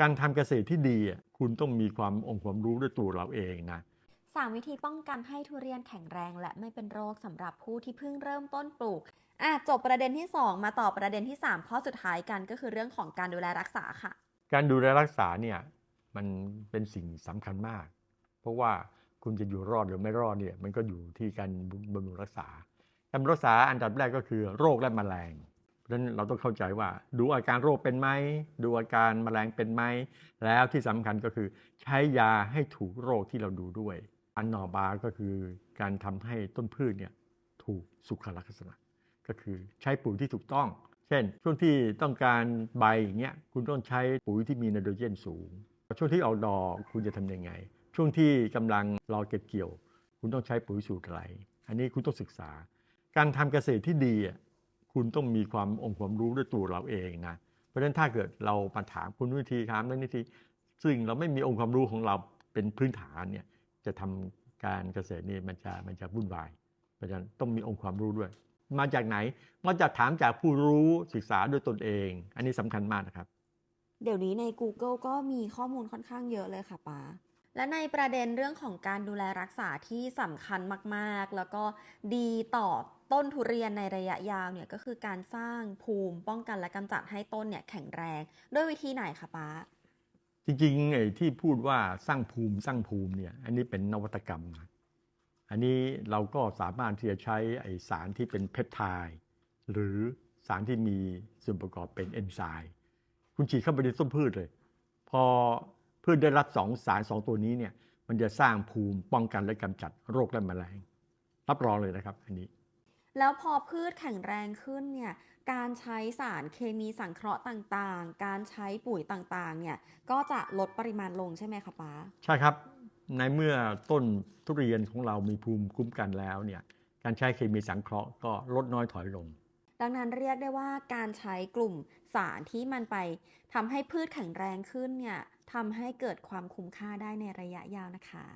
การทำเกษตรที่ดีอะคุณต้องมีความองค์ความรู้ด้วยตัวเราเองนะสามวิธีป้องกันให้ทุเรียนแข็งแรงและไม่เป็นโรคสำหรับผู้ที่เพิ่งเริ่มต้นปลูกอะจบประเด็นที่ 2 มาต่อประเด็นที่ 3 ข้อสุดท้ายกันก็คือเรื่องของการดูแลรักษาค่ะ การดูแลรักษาเนี่ยมันเป็นสิ่งสำคัญมาก เพราะว่าคุณจะอยู่รอดหรือไม่รอดเนี่ยมันก็อยู่ที่การบำรุงรักษาการบำรุงรักษาอันดับแรกก็คือโรคและแมลง เพราะฉะนั้นเราต้องเข้าใจว่า ดูอาการโรคเป็นไหมดูอาการแมลงเป็นไหมแล้วที่สำคัญก็คือ ใช้ยาให้ถูกโรคที่เราดูด้วย อันนอบาก็คือการทำให้ต้นพืชเนี่ยถูกสุขลักษณะ ก็คือใช้ปุ๋ยที่ถูกต้อง เช่น ช่วงที่ต้องการใบอย่างเงี้ยคุณต้องใช้ปุ๋ยที่มีไนโตรเจนสูง ช่วงที่ออกดอกคุณจะทำยังไง ช่วงที่กำลังรอเก็บเกี่ยว คุณต้องใช้ปุ๋ยสูตรอะไร อันนี้คุณต้องศึกษา การทำเกษตรที่ดีอะ คุณต้องมีความองค์ความรู้ด้วยตัวเราเองนะ เพราะฉะนั้นถ้าเกิดเรามาถามคุณวิธีถามนั่นนี่ทีซึ่งเราไม่มีองค์ความรู้ของเราเป็นพื้นฐานเนี่ยจะทำการเกษตรนี่มันจะมันจะวุ่นวาย เพราะฉะนั้นต้องมีองค์ความรู้ด้วย มาจากไหนมาจากถามจากผู้รู้ศึกษาด้วยตนเอง อันนี้สำคัญมากนะครับ เดี๋ยวนี้ใน Google ก็มีข้อมูลค่อนข้างเยอะเลยค่ะป้าและในประเด็นเรื่องของการดูแลรักษาที่สำคัญมาก ๆ แล้วก็ดีต่อ ต้นทุเรียนในระยะยาวเนี่ยก็คือการสร้างภูมิป้องกันและกำจัดให้ต้นเนี่ยแข็งแรง ด้วยวิธีไหนคะป้า จริงๆไอ้ที่พูดว่าสร้างภูมิสร้างภูมิเนี่ยอันนี้เป็นนวัตกรรมนะอันนี้เราก็สามารถที่จะใช้ไอสารที่เป็นเพปไทด์หรือสารที่มีส่วนประกอบเป็นเอนไซม์คุณฉีดเข้าไปในต้นพืชเลย พอพืชได้รับสองสารสองตัวนี้เนี่ยมันจะสร้างภูมิป้องกันและกำจัดโรคและแมลง รับรองเลยนะครับอันนี้ แล้วพอพืชแข็งแรงขึ้นเนี่ย การใช้สารเคมีสังเคราะห์ต่างๆ การใช้ปุ๋ยต่างๆ เนี่ย ก็จะลดปริมาณลงใช่ไหมคะป้า ใช่ครับ ในเมื่อต้นทุเรียนของเรามีภูมิคุ้มกันแล้วเนี่ย การใช้เคมีสังเคราะห์ก็ลดน้อยถอยลง ดังนั้นเรียกได้ว่าการใช้กลุ่มสารที่มันไปทำให้พืชแข็งแรงขึ้นเนี่ยทำให้เกิดความคุ้มค่าได้ในระยะยาวนะคะ